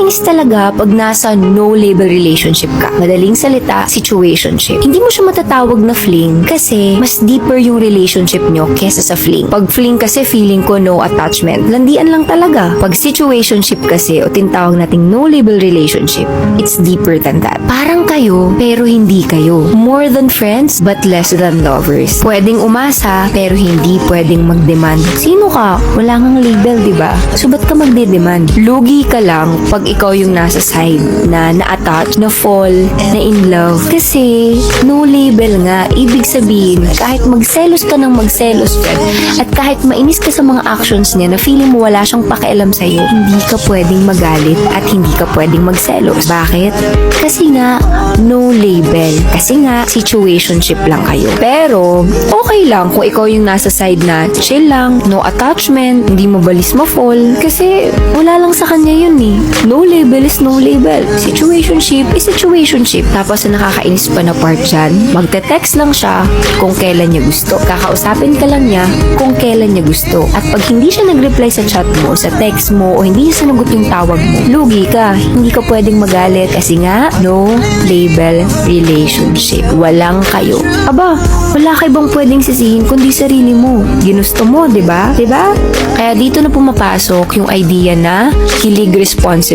Nakakainis talaga pag nasa no-label relationship ka. Madaling salita, situationship. Hindi mo siya matatawag na fling kasi mas deeper yung relationship nyo kesa sa fling. Pag fling kasi feeling ko no attachment. Landian lang talaga. Pag situationship kasi o tinatawag nating no-label relationship, it's deeper than that. Parang kayo, pero hindi kayo. More than friends, but less than lovers. Pwedeng umasa, pero hindi pwedeng mag-demand. Sino ka? Wala ngang label, di ba? So, ba't ka magde-demand? Lugi ka lang pag ikaw yung nasa side na na-attach, na-fall, na in love. Kasi, no label nga. Ibig sabihin, kahit magselos ka ng magselos, friend, at kahit mainis ka sa mga actions niya na feeling mo wala siyang pakialam sa'yo, hindi ka pwedeng magalit at hindi ka pwedeng magselos. Bakit? Kasi nga, no label. Kasi nga, situationship lang kayo. Pero, okay lang kung ikaw yung nasa side na chill lang, no attachment, hindi mo balis ma-fall. Kasi, wala lang sa kanya yun eh. No label is no label. Situationship is situationship. Tapos, ang nakakainis pa na part dyan, magte-text lang siya kung kailan niya gusto. Kakausapin ka lang niya kung kailan niya gusto. At pag hindi siya nag-reply sa chat mo, sa text mo, o hindi niya sinagot yung tawag mo, lugi ka. Hindi ka pwedeng magalit kasi nga, no label relationship. Walang kayo. Aba, wala ka ibang pwedeng sisihin kundi sarili mo. Ginusto mo, di ba? Di ba? Kaya dito na pumapasok yung idea na kilig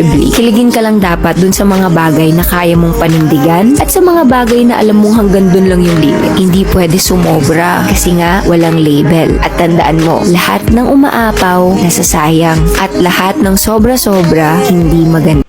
responsibly. Kiligin ka lang dapat dun sa mga bagay na kaya mong panindigan at sa mga bagay na alam mong hanggang dun lang yung limit. Hindi pwede sumobra kasi nga walang label. At tandaan mo, lahat ng umaapaw nasasayang at lahat ng sobra-sobra hindi maganda.